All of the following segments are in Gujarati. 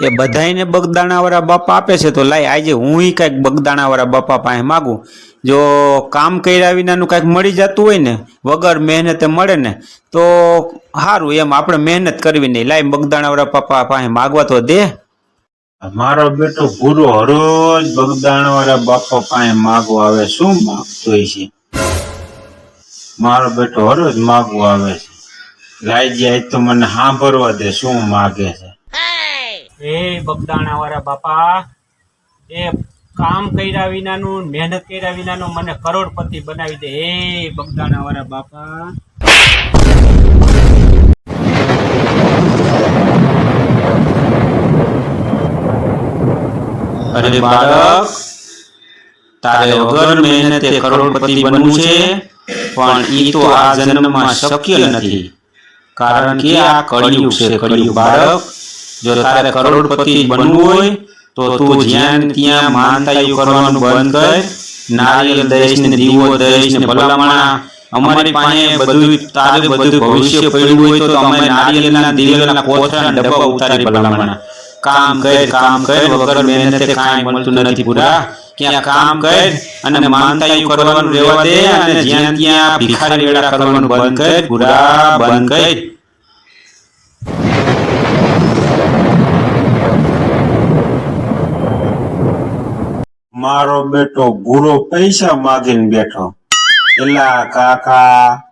એ બધાયને બગદાણાવાળા બાપા આપે છે તો લાય, આજે હું કાંઈક બગદાણાવાળા બાપા પાસે માગું. જો કામ કર્યા વિનાનું કાંઈક મળી જતું હોય ને, વગર મહેનતે મળે ને, તો સારું એમ, આપણે મહેનત કરવી નહીં. લાય, બગદાણાવાળા બાપા પાસે માગવા તો દે. મારો બેટો ભૂરો હરોજ બગદાણાવાળા બાપા પાસે માગવા આવે શું માગતો છે? મારો બેટો હરોજ માગવા આવે છે. લાય જાય તો મને સાંભળવા દે, શું માગે છે? એ બગદાણા વાળા બાપા, એ કામ કર્યા વિનાનું, મહેનત કર્યા વિનાનું મને કરોડપતિ બનાવી દે. એ બગદાણા વાળા બાપા. અરે બાળક, તારે વગર મહેનતે કરોડપતિ બનવું છે, પણ એ તો આ જન્મમાં શક્ય નથી. કારણ કે આ કળિયુગ છે, કળિયુગ બાળક. જો તારે કરોડપતિ બનવું હોય, તો તું જ્યાં ત્યાં માનતાયું કરવાનું બંધ કર. નારિયેલ દહીશ ને દીવો દહીશ ને ભલામણા. અમારી પાસે બધું, તારે બધું ભવિષ્ય પડ્યું હોય તો અમે નારિયેલના દિવેલના કોથળા ડબ્બા ઉતારી ભલામણા. કામ કર કામ કર, વગર મહેનતે કાંઈ મળતું નથી પૂરા ક્યાં કામ કર અને માનતાયું કરવાનું રહેવા દે અને જ્યાં ત્યાં ભિખારી વેળા કરવાનું બંધ કર. પૂરા બંધ કર. મારો બેટો ભૂરો પૈસા માગીને બેઠો. એલા કાકા,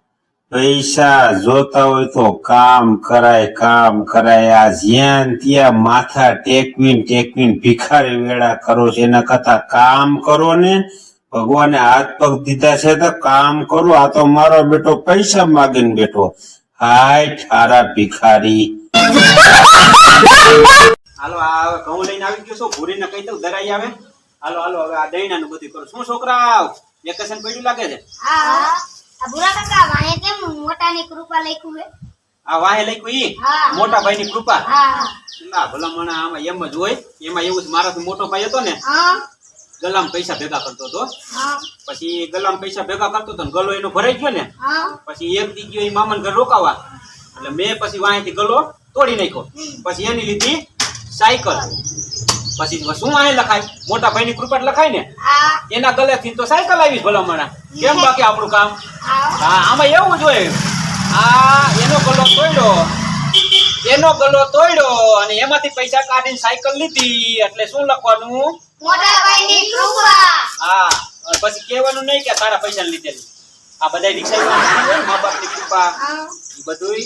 પૈસા જોતા હોય તો કામ કરાય કામ કરાય. આ જ્યાં ત્યાં માથા ટેકવીન ટેકવીન ભિખારી વેળા કરો છો. એના કરતા કામ કરો ને. ભગવાને હાથ પગ દીધા છે તો કામ કરો. આ તો મારો બેટો પૈસા માગીને બેઠો. હાય ઠારા ભિખારી. હાલો, આ ઘઉં લઈને આવી ગયો છો. ભૂરીને કહી દઉં, દરાઈ આવે. હાલો હાલો હવે આ દહીણાનું બધું કરો શું છોકરા વેકેશન પડ્યું લાગે છે? હા આ ભૂરા કાકા વાંહે કેમ મોટાની કૃપા લખ્યું હે આ વાહે લખ્યું ઈ? હા. મોટા કૃપા? ના ભલામણા આમાં એમ જ હોય. એમાં એવું જ મારાથી મોટો ભાઈ હતો ને ગલામ પૈસા ભેગા કરતો હતો. પછી ગલામ પૈસા ભેગા કરતો હતો ને ગલો એનો ભરાઈ ગયો ને પછી એક દી ગયો એ મામાન ઘર રોકાવા. એટલે મેં પછી વાંહેથી ગલો તોડી નાખ્યો. પછી એની લીધી સાયકલ. પછી શું વાંહે લખાય? મોટા ભાઈની કૃપા લખાય ને? એના એના ગલેથી તો સાયકલ આવી ભલામણા કેમ બાકી આપણું કામ? હા. હા આમાં એવું જ હોય. આ એનો ગલો તોડ્યો. એનો ગલો તોડ્યો અને એમાંથી પૈસા કાઢીને સાયકલ લીધી. એટલે શું લખવાનું? મોટા ભાઈની કૃપા. હા પછી કહેવાનું નહીં કે તારા પૈસા લીધેલી. આ બધા રિક્ષા મા બાપની કૃપા. એ બધું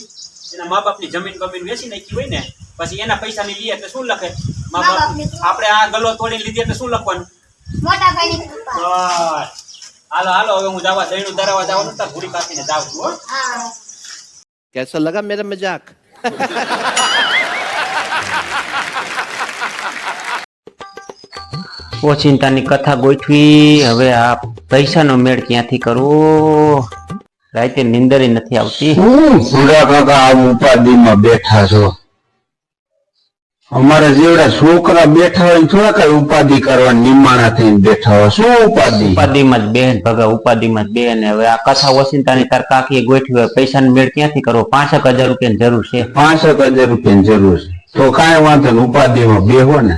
એના મા બાપની જમીન બમીન વેચી નાખી હોય ને પછી એના પૈસા ની લઈએ એટલે શું લખે મા મા બાપ બાપની કૃપા. આપણે આ ગલો તોડી લીધી એટલે શું લખવાનું મોટા ભાઈની કૃપા બસ હાલો હાલો હવે હું જવા દહીણું ધરાવા જવાનું તો ઘોડી કાપીને જાઉં છું હો હા कैसा लगा मेरा मजाक ઓચિંતાની કથા ગોઠવી હવે આ પૈસાનો મેળ ક્યાંથી કરવો રાતે નિંદરી નથી આવતી. હું ભૂરા કાકા આ ઉપાધિમાં બેઠા છો? અમારા જેવડા છોકરા બેઠા હોય થોડા કઈ ઉપાધિ કરવા નિમાણા થઈને બેઠા હોય. શું ઉપાધિ? ઉપાધિમાં જ બેન ભગા ઉપાધિમાં જ બેન. હવે આ કથા ઓચિંતાની તાર કાકીએ ગોઠવી હોય પૈસાનો મેળ ક્યાંથી કરવો? પાંચક હજાર રૂપિયાની જરૂર છે. પાંચક હજાર રૂપિયાની જરૂર છે. તો કાંઈ વાંધો નહીં ઉપાધિમાં બેહો ને.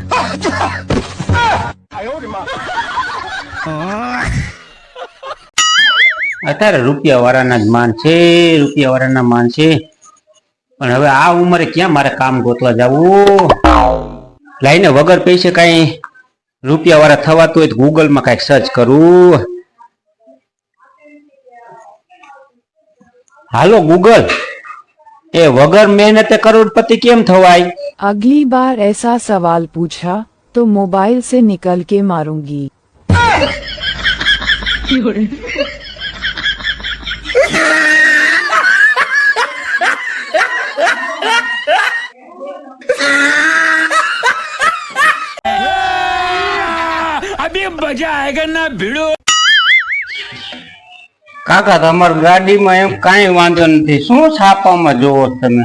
અત્યારે રૂપિયા વાળાના જ માન છે રૂપિયા વાળાના માન છે પણ હવે આ ઉંમરે ક્યાં મારે કામ ગોતવા જવું લાઈને વગર પૈસે કઈ રૂપિયા વાળા થવાતું હોય તો ગૂગલમાં કઈક સર્ચ કરું હાલો ગૂગલ એ વગર મહેનતે કરોડપતિ કેમ થવાય अगली बार ऐसा सवाल पूछा तो मोबाइल से निकल के मारूंगी કાકા, તમારી ગાડીમાં એમ કાંઈ વાંધો નથી. શું છાપામાં જોવો તમે?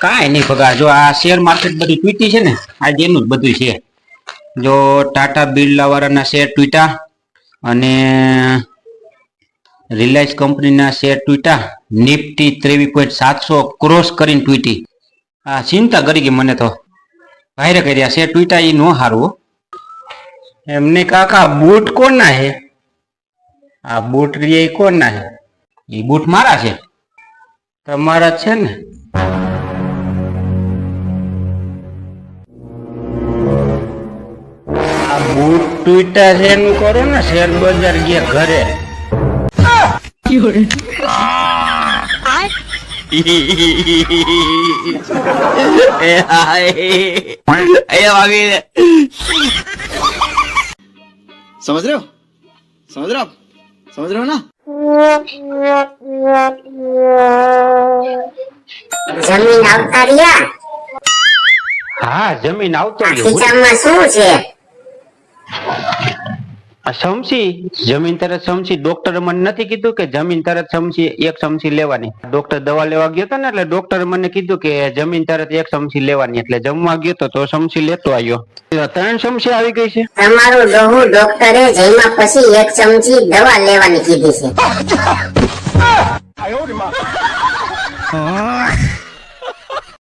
કાંઈ નહીં ભગા, જો આ શેર માર્કેટ બધી ટ્વીટી છે ને, આજે એનું જ બધું છે. જો ટાટા બિરલા વાળાના શેર તૂટ્યા અને રિલાયન્સ કંપનીના શેર ટ્વીટા નિફ્ટી ત્રેવીસ પોઈન્ટ સાતસો ક્રોસ કરીને ટ્વીટી આ ચિંતા કરી ગઈ મને તો. ભાઈરે કર્યા, શેર ટ્વીટા એ નો હારું હો. એમને કાકા બૂટ કોના હે આ બૂટ રે કોના હે એ બૂટ મારા છે. તમારા છે ને? આ બૂટ ટ્વીટા છે એનું કરો ને, શેર બજાર ગયા ઘરે. समझ रहे हो समझ रहे हो आप समझ रहे हो ना જમીન આવતા રહ્યા હા જમીન આવતો રહ્યો ખીચામાં શું છે આ સમસી જમીન તરત સમસી ડોક્ટર મને નથી કીધું કે જમીન તરત સમસી એક સમસી લેવાની. ડોક્ટર દવા લેવા ગયો હતો ને એટલે ડોક્ટર મને કીધું કે જમીન તરત એક સમસી લેવાની એટલે જમવા ગયો તો તો સમસી લેતો આવ્યો. ત્રણ સમસી આવી ગઈ છે. તમારું દહુ ડોક્ટરે જમ્યા પછી એક ચમચી દવા લેવાની કીધી છે.